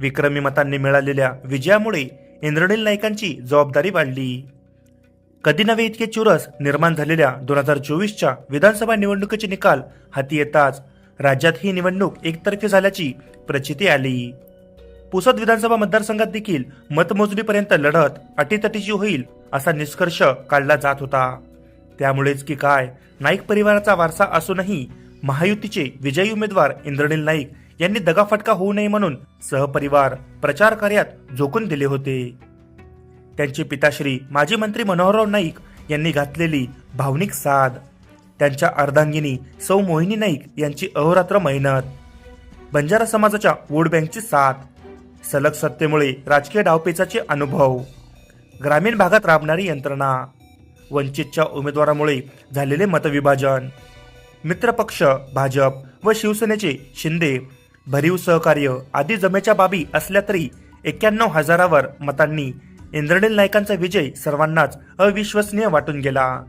विक्रमी मतांनी मिळालेल्या विजयामुळे इंद्रनील नाईकांची जबाबदारी वाढली. कधी नव्हे इतके चुरस निर्माण झालेल्या दोन हजार चोवीसच्या विधानसभा निवडणुकीचे निकाल हाती येताच राज्यात ही निवडणूक एकतर्फी झाल्याची प्रचिती आली. पुसद विधानसभा मतदारसंघात देखील मतमोजणीपर्यंत लढत अटीतटीची होईल असा निष्कर्ष काढला जात होता. त्यामुळेच की काय नाईक परिवाराचा वारसा असूनही महायुतीचे विजयी उमेदवार इंद्रनील नाईक यांनी दगाफटका होऊ नये म्हणून सहपरिवार प्रचार कार्यात झोकून दिले होते. त्यांचे पिताश्री माजी मंत्री मनोहरराव नाईक यांनी घातलेली भावनिक साथ त्यांच्या अर्धांगिनी सौ मोहिनी नाईक यांची अहोरात्र मेहनत बंजारा समाजाच्या वोट बँकची साथ सलग सत्तेमुळे राजकीय डावपेचाचे अनुभव ग्रामीण भागात राबणारी यंत्रणा वंचितच्या उमेदवारामुळे झालेले मतविभाजन मित्रपक्ष भाजप व शिवसेनेचे शिंदे भरीव सहकार्य आदी जमेच्या बाबी असल्या तरी एक्क्याण्णव हजारावर मतांनी इंद्रनील नायकांचा विजय सर्वांनाच अविश्वसनीय वाटून गेला.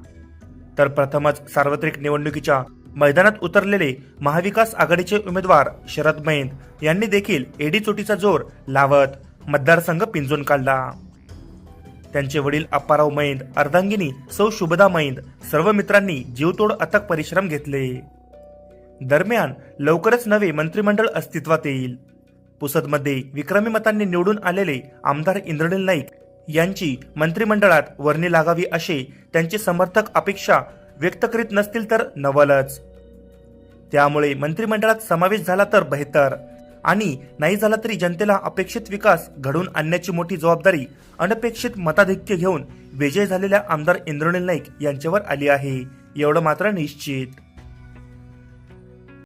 तर प्रथमच सार्वत्रिक निवडणुकीच्या मैदानात उतरलेले महाविकास आघाडीचे उमेदवार शरद मैंद यांनी देखील एडी चोटीचा जोर लावत मतदारसंघ पिंजून काढला. त्यांचे वडील अप्पाराव मैंद अर्धांगिनी सौ शुभदा मैंद सर्व मित्रांनी जीवतोड अथक परिश्रम घेतले. दरम्यान लवकरच नवे मंत्रिमंडळ अस्तित्वात येईल. पुसदमध्ये विक्रमी मतांनी निवडून आलेले आमदार इंद्रनील नाईक यांची मंत्रिमंडळात वर्णी लागावी असे त्यांचे समर्थक अपेक्षा व्यक्त करीत नसतील तर नवलच. त्यामुळे मंत्रिमंडळात समावेश झाला तर बेहतर आणि नाही झाला तरी जनतेला अपेक्षित विकास घडवून आणण्याची मोठी जबाबदारी अनपेक्षित मताधिक्य घेऊन विजय झालेल्या आमदार इंद्रनील नाईक यांच्यावर आली आहे. एवढं मात्र निश्चित.